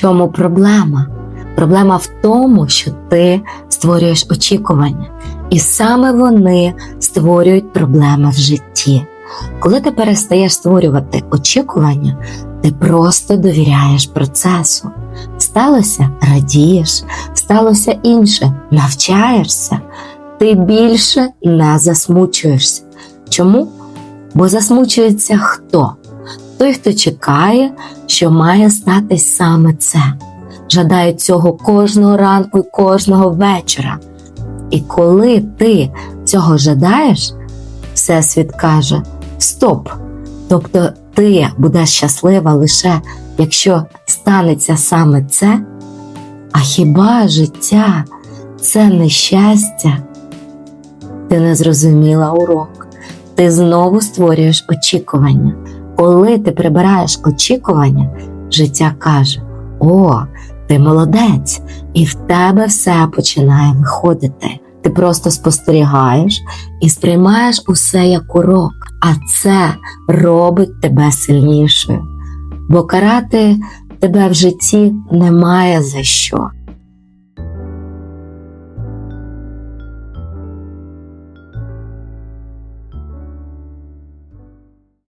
чому проблема? Проблема в тому, що ти створюєш очікування, і саме вони створюють проблеми в житті. Коли ти перестаєш створювати очікування, ти просто довіряєш процесу. Сталося радієш, сталося інше, навчаєшся, ти більше не засмучуєшся. Чому? Бо засмучується хто? Той, хто чекає, що має статись саме це. Жадає цього кожного ранку і кожного вечора. І коли ти цього жадаєш, Всесвіт каже: Стоп! Тобто ти будеш щаслива лише якщо станеться саме це. А хіба життя це не щастя? Ти не зрозуміла урок. Ти знову створюєш очікування. Коли ти прибираєш очікування, життя каже: О, ти молодець, і в тебе все починає виходити. Ти просто спостерігаєш і сприймаєш усе як урок, а це робить тебе сильнішою. Бо карати тебе в житті немає за що.